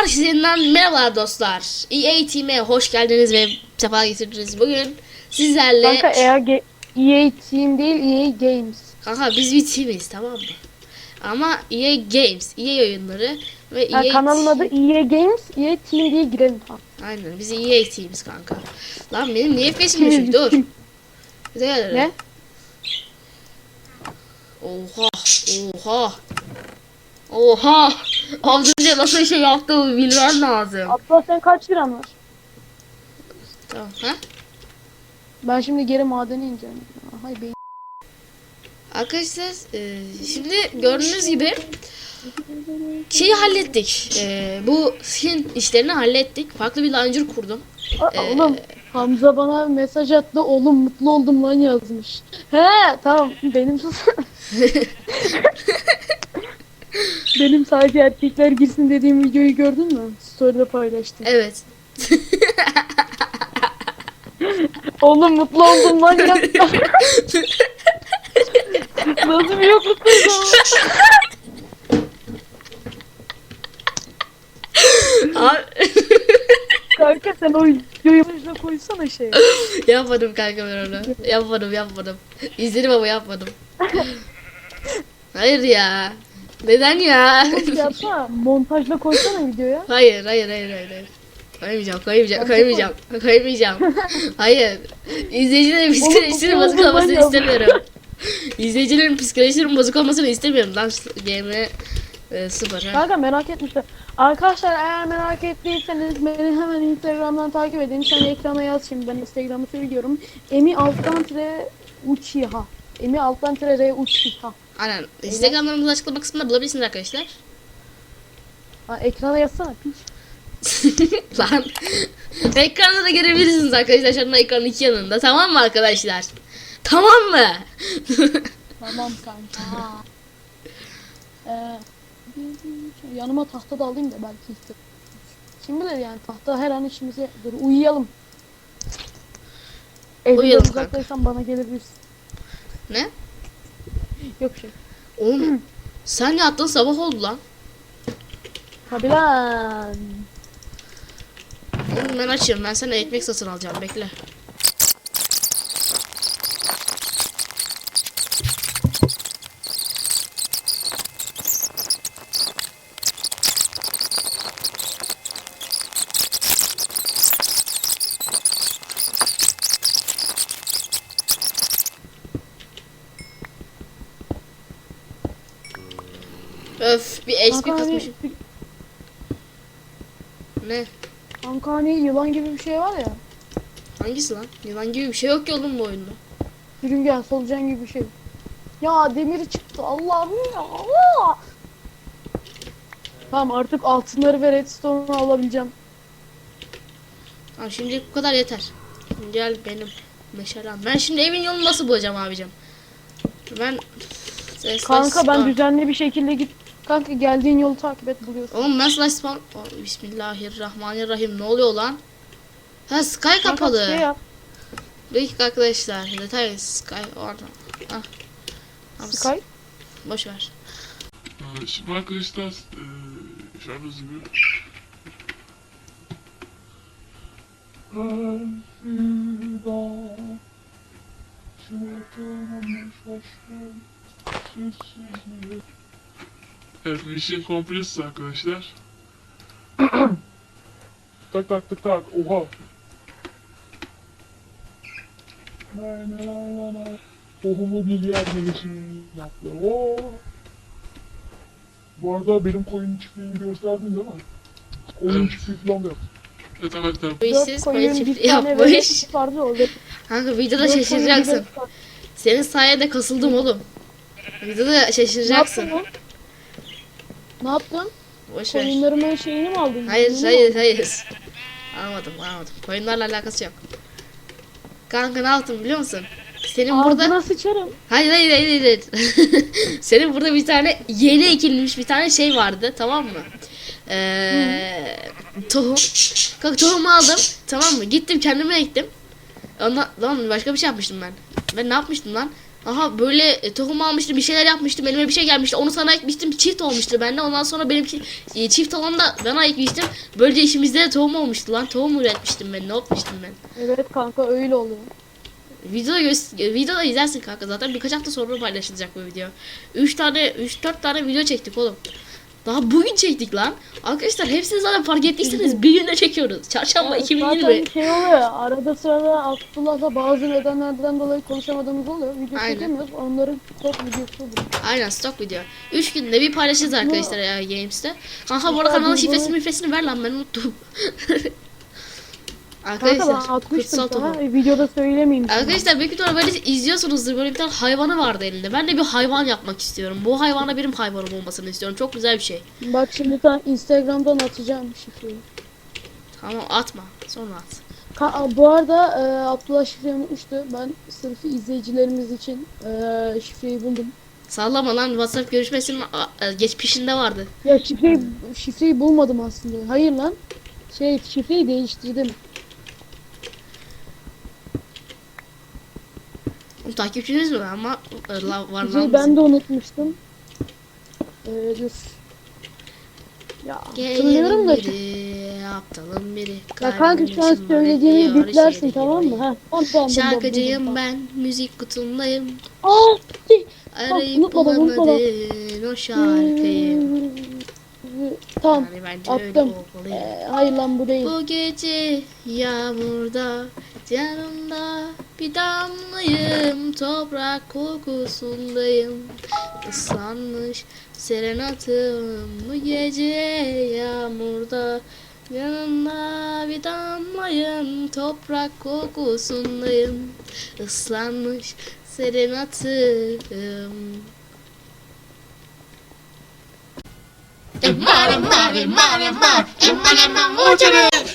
Herkesten merhabalar dostlar. EA Team'e hoş geldiniz ve sefa getirdiniz. Bugün sizlerle... Kanka EA, EA Team değil EA Games. Kanka biz bir teamiz tamam mı? Ama EA Games, EA oyunları ve Ha, EA... kanalın adı EA Games, EA Team diye girelim. Ha. Aynen biz EA Team'iz kanka. Lan benim niye FPS'im düşük dur. Gel. Ne? Oha, oha. Oha. Önce nasıl şey yaptığımı bilmem lazım. Abla sen kaç liran var? Tamam, ha? Ben şimdi geri madene ineceğim. Hay beyin. Arkadaşlar e, şimdi gördüğünüz gibi şeyi hallettik. E, bu skin işlerini hallettik. Farklı bir launcher kurdum. Aa, Ee, Oğlum Hamza bana mesaj attı. Oğlum mutlu oldum lan yazmış. He tamam benim sus. benim sadece erkekler girsin dediğim videoyu gördün mü? Story'de paylaştım. Evet. Oğlum mutlu oldum lan yazmış. Nasıl bir yokluktu Abi, Kanka sen o videoyu başına koysana şey. yapmadım kanka ben onu. Yapmadım yapmadım. İzledim ama yapmadım. Hayır ya. Neden ya? Oğlum yapma. Montajla koysana videoya. Hayır hayır hayır hayır. hayır. Koymayacağım, koymayacağım, koymayacağım, koymayacağım. Hayır. İzleyicilerin psikolojisinin bozuk olmasını istemiyorum. İzleyicilerin psikolojisinin bozuk olmasını istemiyorum. Lan game'e e, sıfır. Kanka merak etmişler. Arkadaşlar eğer merak ettiyseniz beni hemen Instagram'dan takip edin. Sen ekrana yaz şimdi ben Instagram'ı söylüyorum. Emi alttan tire uchiha. Emi alttan tire re uchiha. Aynen. Instagram'larımızı açıklama kısmında bulabilirsiniz arkadaşlar. Ha, ekrana yazsana piç. Lan. Ekranda da görebilirsiniz arkadaşlar. Şu anda ekranın iki yanında. Tamam mı arkadaşlar? Tamam mı? Tamam kanka. Ee, yanıma tahta da alayım da belki işte. Kim bilir yani tahta her an işimize dur uyuyalım. Evde Uyuyalım uzaktaysan bana gelebilirsin. ne? Yok şey. Oğlum sen yattın sabah oldu lan. Tabi lan. Oğlum ben açıyorum. Ben sana ekmek satın alacağım. Bekle. Bir HP hani, kasmışım. Ne? kanka hani yılan gibi bir şey var ya. Hangisi lan? Yılan gibi bir şey yok ki oğlum bu oyunda. Sürüngen solucan gibi bir şey. Ya demiri çıktı Allah'ım ya. Allah! Tamam artık altınları ve redstone'u alabileceğim. Tamam şimdi bu kadar yeter. Gel benim meşalem. Ben şimdi evin yolunu nasıl bulacağım abicim? Ben Ses- Kanka ben Aa, düzenli bir şekilde git. Kanka geldiğin yolu takip et buluyorsun. Oğlum slash spawn... Aa, Bismillahirrahmanirrahim. Ne oluyor lan? Ha Sky Kanka kapalı. şey yap. Dakika arkadaşlar. Detay Sky orada. Ah. Sky. Boş ver. Ee, Şimdi arkadaşlar eee gördüğünüz gibi Evet mission complete arkadaşlar. tak tak tak tak oha. Tohumu bir yer gelişim yaptı. Oo. Bu arada benim koyun çiftliğini gösterdin değil mi? Koyun Evet. çiftliği falan da yaptım. Evet arkadaşlar Bu işsiz koyun çiftliği yapmış. Kanka videoda şaşıracaksın. Senin sayende kasıldım oğlum. Videoda Ne yaptın şaşıracaksın. lan? Ne yaptın? Boş ver. Koyunlarımın şeyini mi aldın? Hayır hayır hayır. Almadım almadım. Koyunlarla alakası yok. Kanka ne yaptım biliyor musun? Senin burada... Ağzına sıçarım. Hayır hayır hayır hayır. Senin burada bir tane yeni ekilmiş bir tane şey vardı tamam mı? Ee, tohum. Kanka tohumu aldım tamam mı? Gittim kendime ektim. Ondan lan başka bir şey yapmıştım ben. Ben ne yapmıştım lan? Aha böyle e, tohum almıştım bir şeyler yapmıştım elime bir şey gelmişti. Onu sana ekmiştim çift olmuştu bende. Ondan sonra benimki e, çift olan da bana ekmiştim. Böylece işimizde de tohum olmuştu lan. Tohum üretmiştim ben ne yapmıştım ben? Evet kanka öyle oluyor. Videoda gö- videoda izlersin kanka. Zaten birkaç hafta sonra paylaşılacak bu video. 3 tane 3 4 tane video çektik oğlum daha bugün çektik lan arkadaşlar hepsini zaten fark ettiyseniz bir günde çekiyoruz çarşamba Ya 2020 Zaten şey oluyor arada sırada Abdullah'la bazı nedenlerden dolayı konuşamadığımız oluyor. Video Aynen. çekemiyoruz. Onların çok videosu oluyor. Aynen stok video. 3 günde bir paylaşacağız arkadaşlar ya Games'te. Kanka bu arada kanalın şifresini mifresini ver lan ben unuttum. Kanka ben arkadaşlar atmıştım kutsal sana. tohum. e, Videoda söylemeyeyim. sana. Arkadaşlar büyük ihtimalle böyle izliyorsunuzdur. Böyle bir tane hayvanı vardı elinde. Ben de bir hayvan yapmak istiyorum. Bu hayvana benim hayvanım olmasını istiyorum. Çok güzel bir şey. Bak şimdi sana Instagram'dan atacağım şifreyi. Tamam atma. Sonra at. Ka- bu arada e, Abdullah şifreyi unutmuştu. Ben sırf izleyicilerimiz için e, şifreyi buldum. Sallama lan WhatsApp görüşmesinin a- e, geçmişinde vardı. Ya şifreyi şifreyi bulmadım aslında. Hayır lan. Şey şifreyi değiştirdim. Takipçiniz mi ama e, var lan. ben de unutmuştum. E, dur. Ya hatırlıyorum da. Biri, aptalın biri. Ya kanka şu an şımarık biplersin tamam mı? Ha. Tamam, Şarkıcıyım ben, müzik kutundayım. tamam. Aa! şey, Arayıp bulamadın o şarkıyı. Tamam. Yani attım. Ee, hayır lan bu değil. Bu gece yağmurda yanımda bir damlayım toprak kokusundayım. Islanmış serenatım bu gece yağmurda. Yanımda bir damlayım toprak kokusundayım. Islanmış serenatım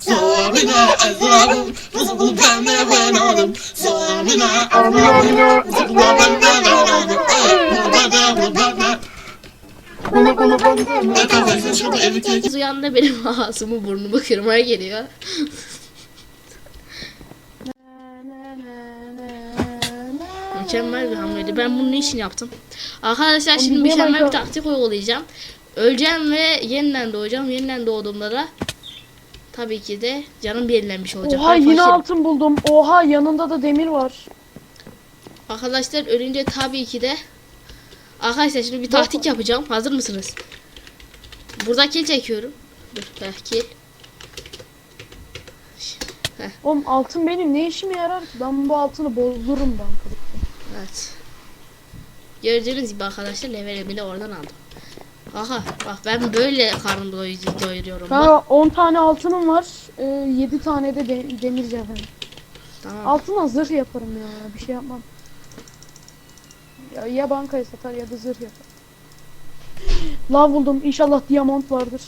Soruna azabım, nasıl ben de ben oldum. Soruna azabım, nasıl ben de ben bunu bunu. Ne kafasın şimdi evi tek. Biz uyandı benim ağzımı burnumu kırmaya geliyor. Mükemmel bir hamleydi. Ben bunun için yaptım. Arkadaşlar şimdi mükemmel bir taktik uygulayacağım. Öleceğim ve yeniden doğacağım. Yeniden doğduğumda da tabii ki de canım belirlenmiş olacak. Oha Ben yine fakirim. altın buldum. Oha yanında da demir var. Arkadaşlar ölünce tabii ki de Arkadaşlar şimdi bir taktik yapacağım. Hazır mısınız? Burada kill çekiyorum. Dur, heh, kill. Oğlum altın benim ne işime yarar ki? Ben bu altını bozdururum ben. Evet. Gördüğünüz gibi arkadaşlar levelimi de oradan aldım. Aha bak ben böyle karnımı doy- doyuruyorum. Bak. Kanka 10 tane altınım var. 7 tane de, de demir cevher. Tamam. Altına zırh yaparım ya. Bir şey yapmam. Ya, ya bankaya satar ya da zırh yapar. Lav buldum. İnşallah diamant vardır.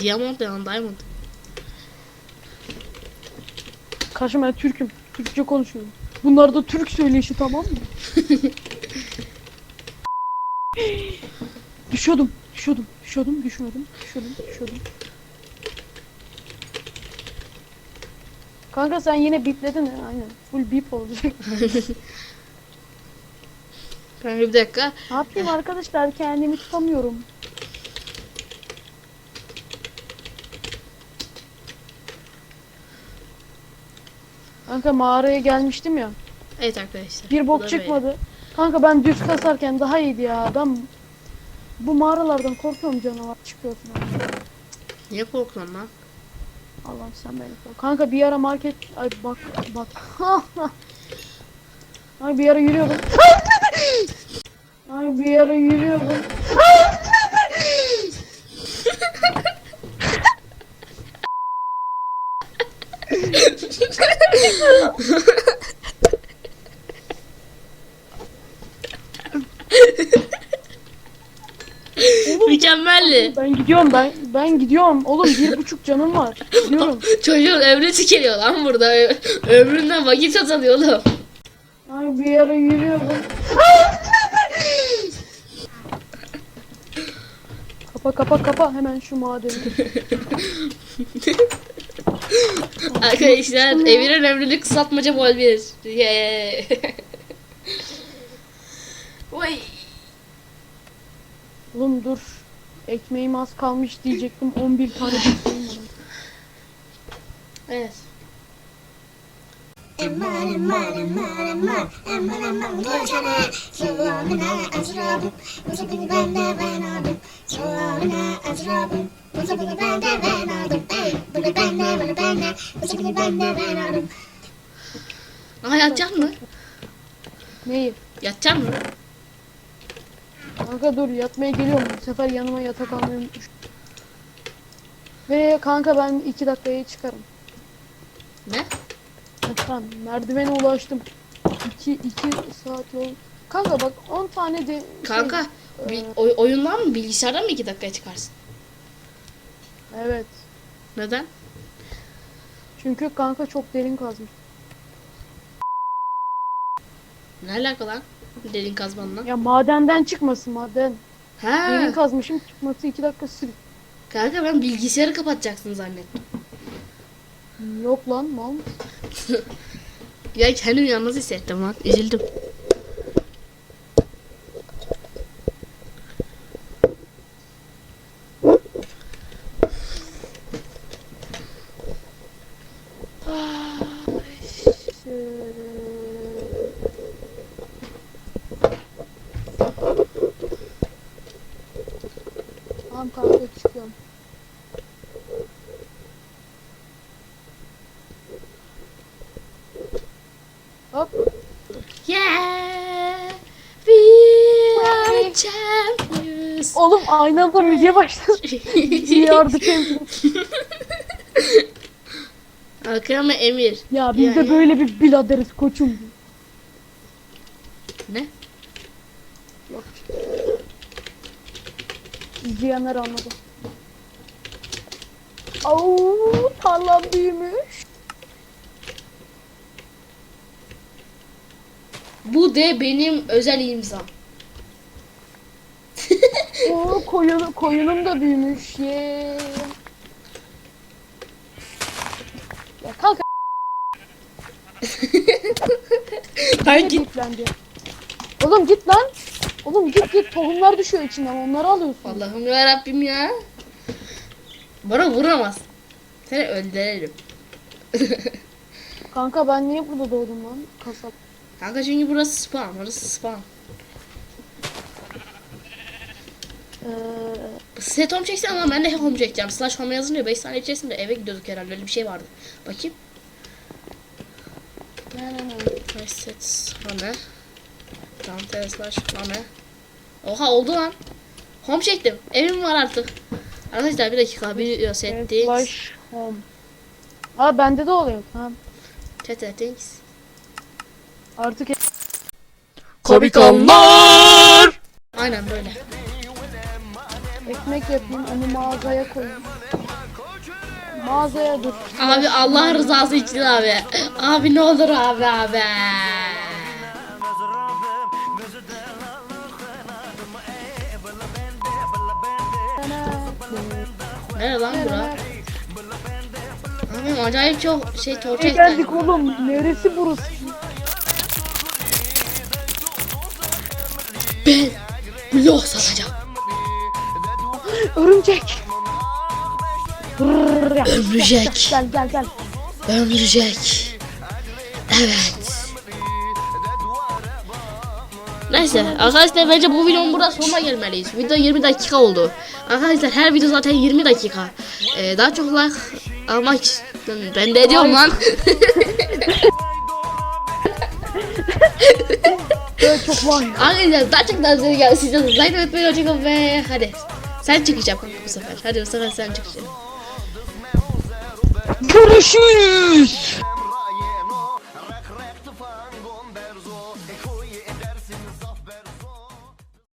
Diamond lan diamond. Karşıma ben Türk'üm. Türkçe konuşuyorum. Bunlar da Türk söyleyişi tamam mı? düşüyordum, düşüyordum, düşüyordum, düşüyordum, düşüyordum, düşüyordum. Kanka sen yine bipledin ya aynen. Full bip olacak. Kanka bir dakika. ne yapayım arkadaşlar kendimi tutamıyorum. Kanka mağaraya gelmiştim ya. Evet arkadaşlar. Bir bok böyle. çıkmadı. Kanka ben düz kasarken daha iyiydi ya. Ben bu mağaralardan korkuyorum canavar çıkıyor falan. Niye korkuyorsun lan? Allah'ım sen beni koru. Kanka bir ara market... Ay bak bak. Ay bir ara yürüyordum. Ay bir ara yürüyordum. Oğlum Mükemmelli. ben gidiyorum ben ben gidiyorum. Oğlum bir buçuk canım var. Gidiyorum. Çocuğun ömrü tükeniyor lan burada. Ö- Ömründen vakit azalıyor oğlum. Ay bir ara yürüyorum. kapa kapa kapa hemen şu madeni. Arkadaşlar Emir'in ömrünü kısaltmaca bol bir. Yeah. Vay. Oğlum dur. Ekmeğim az kalmış diyecektim. 11 tane ekmeğim var. Evet. Azrabım ben aldım azrabım ben aldım Ey bunu bunu ben de ben aldım Aa yatacaksın mı? Neyi? Yatacaksın mı? Kanka dur yatmaya geliyorum. Bu sefer yanıma yatak almayı unutmuşum. Ve kanka ben 2 dakikaya çıkarım. Ne? Tamam merdivene ulaştım. 2 2 saat yol. Kanka bak 10 tane de Kanka şey, bir e, oy- oyundan mı bilgisayardan mı iki dakikaya çıkarsın? evet. Neden? Çünkü kanka çok derin kazmış. Ne alaka lan? Derin kazmanla. Ya madenden çıkmasın maden. Derin Ha. kazmışım çıkması 2 dakika sür. Kanka ben bilgisayarı kapatacaksın zannettim. Yok lan mal? Ya kendimi yalnız hissettim lan. Üzüldüm. Tamam anda müziğe başladı. Champions. Akram ve Emir. Ya biz de Yani- böyle bir biladeriz koçum. Ne? İzleyenler anladı. Au tarlam büyümüş. Bu de benim özel imzam. Koyun, koyunum da büyümüş. Ye. Ya kanka Ben git. yüklendi. Oğlum git lan. Oğlum git git tohumlar düşüyor içinden onları alıyorsun. Allah'ım ya Rabbim ya. Bana vuramaz. Seni öldürelim. Kanka ben niye burada doğdum lan? Kasap. Kanka çünkü burası spam. Burası spam. Ee, Set home çeksen ama ben de home çekeceğim. Slash home yazınca 5 saniye içerisinde eve gidiyorduk herhalde. Öyle bir şey vardı. Bakayım. Nice set home. Dante slash home. Oha oldu lan. Home çektim. Evim var artık. Arkadaşlar bir dakika. Bir settings. Flash home. Aa bende de oluyor. Tamam. Chat settings. Artık Komik anlar. Aynen böyle. Ekmek yapayım onu mağazaya koyayım. Mağazaya dur. Abi Allah rızası için abi. Abi ne olur abi abi. Nere lan bura? Abi acayip çok şey torça ihtiyacım geldik oğlum? Neresi burası? Ben blok satacağım. Örümcek. Ömrecek. Gel gel gel. Ömrecek. Evet. Neyse arkadaşlar bence bu videonun burada sonuna gelmeliyiz. Video 20 dakika oldu. Arkadaşlar her video zaten 20 dakika. Ee, daha çok like almak ben de ediyorum lan. Çok var. Arkadaşlar daha çok daha zor gelsin. Like etmeyi hoşçakalın ve hadi. Sen çıkacağım kanka bu sefer. Hadi bu sefer sen çıkacaksın. Görüşürüz.